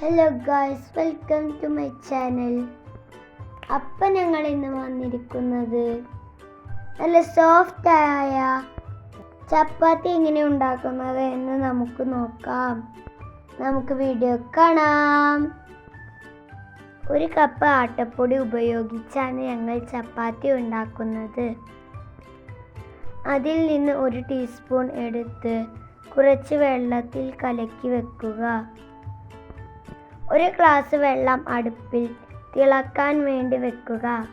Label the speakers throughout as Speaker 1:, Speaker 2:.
Speaker 1: Hello guys welcome to my channel അപ്പം ഞങ്ങൾ ഇന്ന് വന്നിരിക്കുന്നത് നല്ല സോഫ്റ്റ് ആയ ചപ്പാത്തി എങ്ങനെ ഉണ്ടാക്കുന്നത് എന്ന് നമുക്ക് നോക്കാം. നമുക്ക് വീഡിയോ കാണാം. ഒരു കപ്പ് ആട്ടപ്പൊടി ഉപയോഗിച്ചാണ് ഞങ്ങൾ ചപ്പാത്തി ഉണ്ടാക്കുന്നത്. അതിൽ നിന്ന് ഒരു ടീസ്പൂൺ എടുത്ത് കുറച്ച് വെള്ളത്തിൽ കലക്കി വെക്കുക. ഒരു ഗ്ലാസ് വെള്ളം അടുപ്പിൽ തിളക്കാൻ വേണ്ടി വെക്കുക.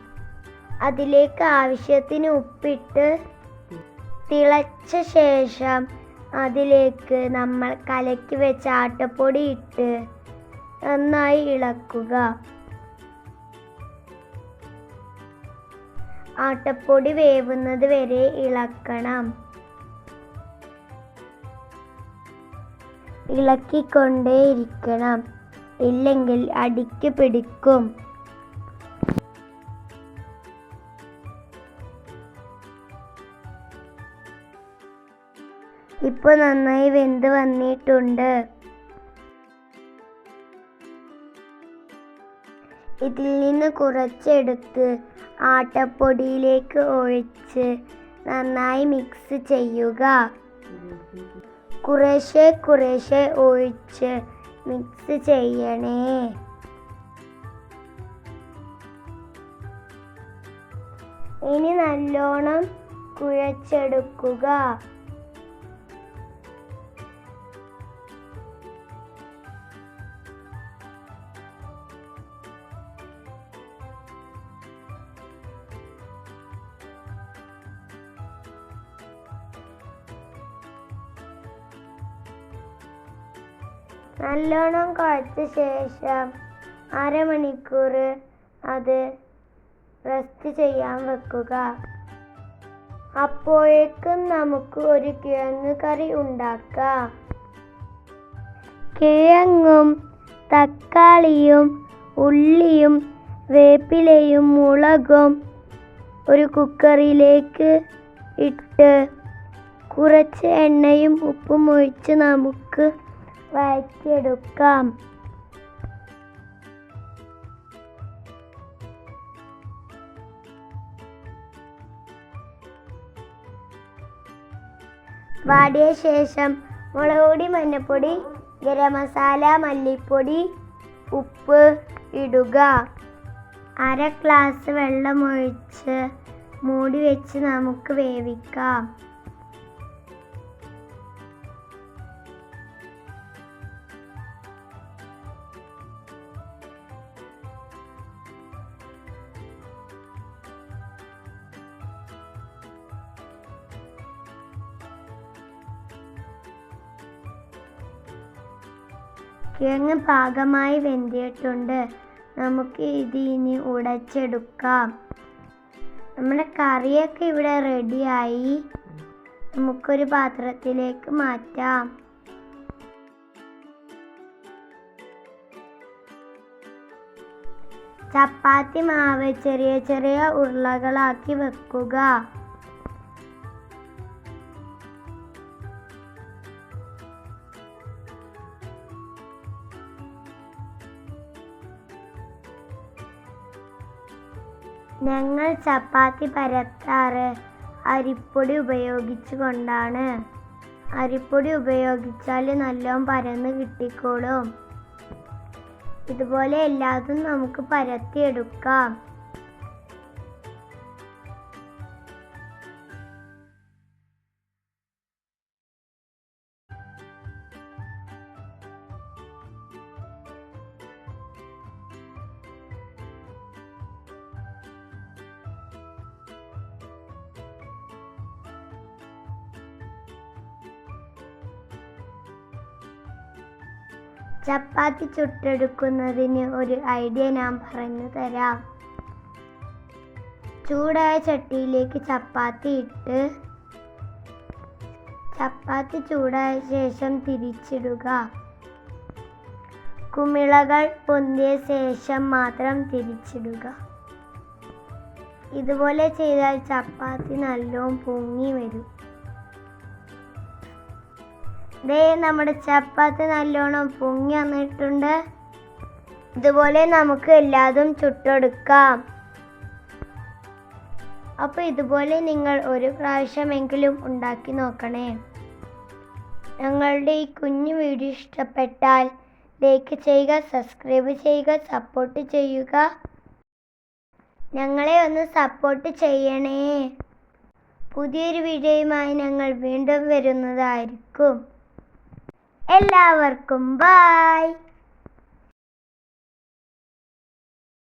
Speaker 1: അതിലേക്ക് ആവശ്യത്തിന് ഉപ്പിട്ട് തിളച്ച ശേഷം അതിലേക്ക് നമ്മൾ കലക്കി വെച്ച ആട്ടപ്പൊടി ഇട്ട് നന്നായി ഇളക്കുക. ആട്ടപ്പൊടി വേവുന്നത് വരെ ഇളക്കണം. ഇളക്കിക്കൊണ്ടേയിരിക്കണം. ഇല്ലെങ്കിൽ അടിക്ക് പിടിക്കും. ഇപ്പൊ നന്നായി വെന്ത് വന്നിട്ടുണ്ട്. ഇതിൽ നിന്ന് കുറച്ചെടുത്ത് ആട്ടപ്പൊടിയിലേക്ക് ഒഴിച്ച് നന്നായി മിക്സ് ചെയ്യുക. കുറേശ്ശെ കുറേശ്ശെ ഒഴിച്ച് മിക്സ് ചെയ്യണേ. ഇനി നല്ലോണം കുഴച്ചെടുക്കുക. നല്ലോണം കുഴച്ച ശേഷം അരമണിക്കൂർ അത് റെസ്റ്റ് ചെയ്യാൻ വെക്കുക. അപ്പോഴേക്കും നമുക്ക് ഒരു കിഴങ്ങ് കറി ഉണ്ടാക്കാം. കിഴങ്ങും തക്കാളിയും ഉള്ളിയും വേപ്പിലയും മുളകും ഒരു കുക്കറിലേക്ക് ഇട്ട് കുറച്ച് എണ്ണയും ഉപ്പും ഒഴിച്ച് നമുക്ക് വഴറ്റിയെടുക്കാം വാടിയ ശേഷം മുളകുപൊടി മഞ്ഞൾപ്പൊടി ഗരം മസാല മല്ലിപ്പൊടി ഉപ്പ് ഇടുക. അര ഗ്ലാസ് വെള്ളമൊഴിച്ച് മൂടി വെച്ച് നമുക്ക് വേവിക്കാം. കിഴങ്ങ് പാകമായി വെന്തിയിട്ടുണ്ട് നമുക്ക് ഇത് ഇനി ഉടച്ചെടുക്കാം. നമ്മുടെ കറിയൊക്കെ ഇവിടെ റെഡിയായി. നമുക്കൊരു പാത്രത്തിലേക്ക് മാറ്റാം. ചപ്പാത്തി മാവ് ചെറിയ ചെറിയ ഉരുളകളാക്കി വെക്കുക. ഞങ്ങൾ ചപ്പാത്തി പരത്താറ്. അരിപ്പൊടി ഉപയോഗിച്ചു കൊണ്ടാണ് അരിപ്പൊടി ഉപയോഗിച്ചാൽ നല്ലോണം പരന്ന് കിട്ടിക്കോളും. ഇതുപോലെ എല്ലാതും നമുക്ക് പരത്തിയെടുക്കാം. ചപ്പാത്തി ചുട്ടെടുക്കുന്നതിന് ഒരു ഐഡിയ ഞാൻ പറഞ്ഞു തരാം. ചൂടായ ചട്ടിയിലേക്ക് ചപ്പാത്തി ഇട്ട് ചപ്പാത്തി ചൂടായ ശേഷം തിരിച്ചിടുക. കുമിളകൾ പൊന്തിയ ശേഷം മാത്രം തിരിച്ചിടുക. ഇതുപോലെ ചെയ്താൽ ചപ്പാത്തി നല്ലോണം പൊങ്ങി വരും. ദേ നമ്മുടെ ചപ്പാത്തി നല്ലോണം പൊങ്ങി വന്നിട്ടുണ്ട്. ഇതുപോലെ നമുക്ക് എല്ലാതും ചുട്ടെടുക്കാം. അപ്പോൾ ഇതുപോലെ നിങ്ങൾ ഒരു പ്രാവശ്യമെങ്കിലും ഉണ്ടാക്കി നോക്കണേ. ഞങ്ങളുടെ ഈ കുഞ്ഞു വീഡിയോ ഇഷ്ടപ്പെട്ടാൽ ലൈക്ക് ചെയ്യുക സബ്സ്ക്രൈബ് ചെയ്യുക സപ്പോർട്ട് ചെയ്യുക. ഞങ്ങളെ ഒന്ന് സപ്പോർട്ട് ചെയ്യണേ. പുതിയൊരു വീഡിയോയുമായി ഞങ്ങൾ വീണ്ടും വരുന്നതായിരിക്കും. എല്ലാവർക്കും ബായ്